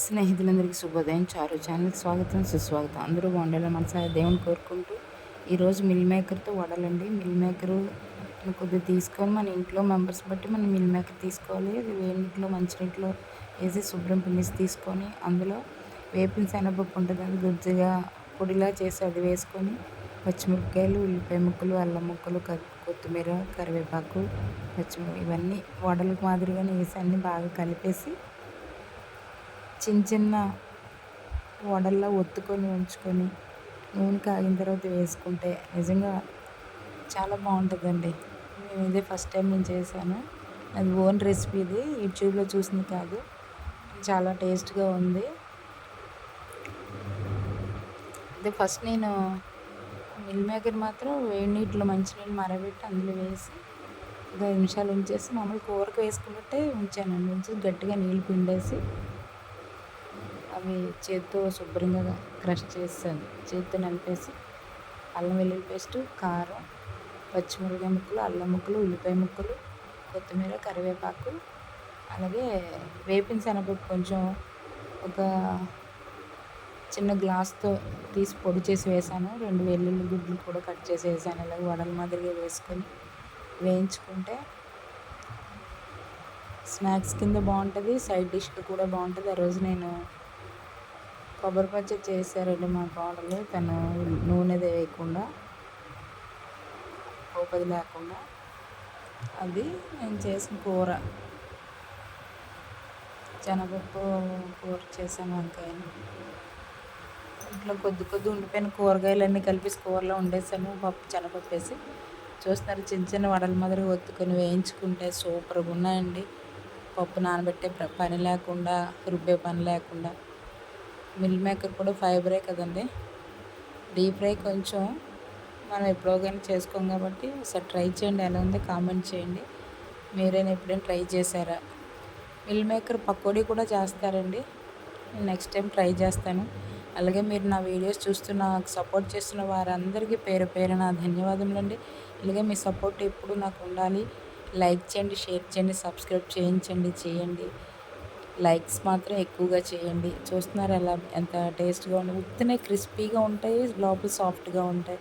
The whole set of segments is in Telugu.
స్నేహితులందరికీ శుభోదయం. చారు ఛానల్ స్వాగతం సుస్వాగతం. అందరూ వండేలా మనసారి దేవుని కోరుకుంటూ ఈరోజు మిల్ మేకర్తో వడలండి. మిల్ మేకరు కొద్దిగా తీసుకొని మన ఇంట్లో మెంబర్స్ బట్టి మనం మిల్ మేకర్ తీసుకోవాలి. అది వేడి నీటిలో మంచినీటిలో వేసి శుభ్రం పిండిసి తీసుకొని అందులో వేపిన శనగపప్పు ఉంటుంది అది గుజ్జుగా పొడిలా చేసి అది వేసుకొని పచ్చిమిరపకాయలు ఉల్లిపాయ ముక్కలు అల్లం ముక్కలు కొత్తిమీర కరివేపాకు పచ్చిమిరప ఇవన్నీ వడలకు మాదిరిగానే వేసి అన్నీ బాగా కలిపేసి చిన్న చిన్న వడల్లో ఒత్తుకొని ఉంచుకొని నూనె కాగిన తర్వాత వేసుకుంటే నిజంగా చాలా బాగుంటుందండి. నేను ఇదే ఫస్ట్ టైం నేను చేశాను. అది ఓన్ రెసిపీ ఇది. యూట్యూబ్లో చూసింది కాదు. చాలా టేస్ట్గా ఉంది. అదే ఫస్ట్ నేను మిల్ మేకర్ మాత్రం వేడి నీటిలో మంచినీళ్ళు మరబెట్టి అందులో వేసి ఒక నిమిషాలు ఉంచేసి మామూలు కూరకు వేసుకున్నట్టే ఉంచానండి. ఉంచి గట్టిగా నీళ్ళు పిండేసి అవి చేతితో శుభ్రంగా క్రష్ చేస్తాను చేతితో నలిపేసి అల్లం వెల్లుల్లి పేస్టు కారం పచ్చిమిరపకాయ ముక్కలు అల్లం ముక్కలు ఉల్లిపాయ ముక్కలు కొత్తిమీర కరివేపాకు అలాగే వేపిన శనగపప్పు కొంచెం ఒక చిన్న గ్లాస్తో తీసి పొడి చేసి వేసాను. రెండు వెల్లుల్లి గుడ్లు కూడా కట్ చేసి వేసాను. అలాగే వడల మాదిరిగా వేసుకొని వేయించుకుంటే స్నాక్స్ కింద బాగుంటుంది సైడ్ డిష్కి కూడా బాగుంటుంది. ఆ రోజు నేను కొబ్బరి పచ్చడి చేశారండి మా కోడలు. తను నూనె వేయకుండా పోపది లేకుండా అది నేను చేసిన కూర. శనగపప్పు కూర చేశాను వంకాయని. ఇంట్లో కొద్ది కొద్ది ఉండిపోయిన కూరగాయలన్నీ కలిపి కూరలో వండేసాను పప్పు శనగపప్పు వేసి చూస్తున్నారు. చిన్న చిన్న వడల మాదిరి ఒత్తుకొని వేయించుకుంటే సూపర్గా ఉన్నాయండి. పప్పు నానబెట్టే పని లేకుండా రుబ్బే పని లేకుండా. మిల్ మేకర్ కూడా ఫైబరే కదండి. డీప్ ఫ్రై కొంచెం మనం ఎప్పుడో కానీ చేసుకోం కాబట్టి ఒకసారి ట్రై చేయండి ఎలా ఉంది కామెంట్ చేయండి. మీరైనా ఎప్పుడైనా ట్రై చేశారా? మిల్ మేకర్ పకోడీ కూడా చేస్తారండి. నేను నెక్స్ట్ టైం ట్రై చేస్తాను. అలాగే మీరు నా వీడియోస్ చూస్తున్న సపోర్ట్ చేస్తున్న వారందరికీ పేరు పేరు నా ధన్యవాదములు అండి అలాగే మీ సపోర్ట్ ఎప్పుడు నాకు ఉండాలి. లైక్ చేయండి షేర్ చేయండి సబ్స్క్రైబ్ చేయించండి చేయండి. లైక్స్ మాత్రం ఎక్కువగా చేయండి. చూస్తున్నారు ఎలా ఎంత టేస్ట్గా ఉంది ఉత్తనే క్రిస్పీగా ఉంటాయి లోపల సాఫ్ట్గా ఉంటాయి.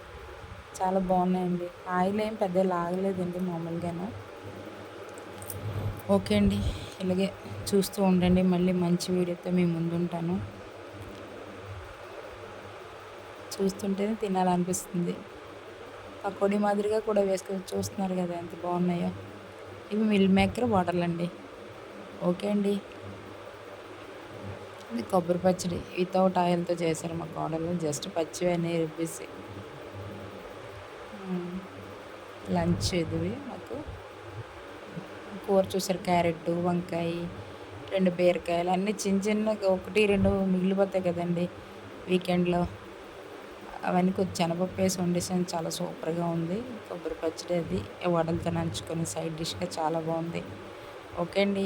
చాలా బాగున్నాయండి. ఆయిల్ ఏం పెద్ద లాగలేదండి మామూలుగాను. ఓకే అండి. ఇలాగే చూస్తూ ఉండండి. మళ్ళీ మంచి వీడియోతో మేము ముందుంటాను చూస్తుంటేనే తినాలనిపిస్తుంది. పకోడీ మాదిరిగా కూడా వేసుకొని చూస్తున్నారు కదా ఎంత బాగున్నాయో. ఇవి మిల్ మేకర్ వాటర్లు అండి ఓకే అండి. ఇది కొబ్బరి పచ్చడి. వితౌట్ ఆయిల్తో చేశారు మా కోడలు జస్ట్ పచ్చివన్నీ రుబ్బేసి. లంచ్ ఇది మాకు. కూర చూసారు క్యారెట్ వంకాయ రెండు బీరకాయలు. అన్నీ చిన్న చిన్న ఒకటి రెండు మిగిలిపోతాయి కదండి వీకెండ్లో. అవన్నీ కొంచెం శనగపప్పు వేసి వండేసాను. చాలా సూపర్గా ఉంది. కొబ్బరి పచ్చడి అది. వడలతో నంచుకొని సైడ్ డిష్గా చాలా బాగుంది. ఓకే అండి.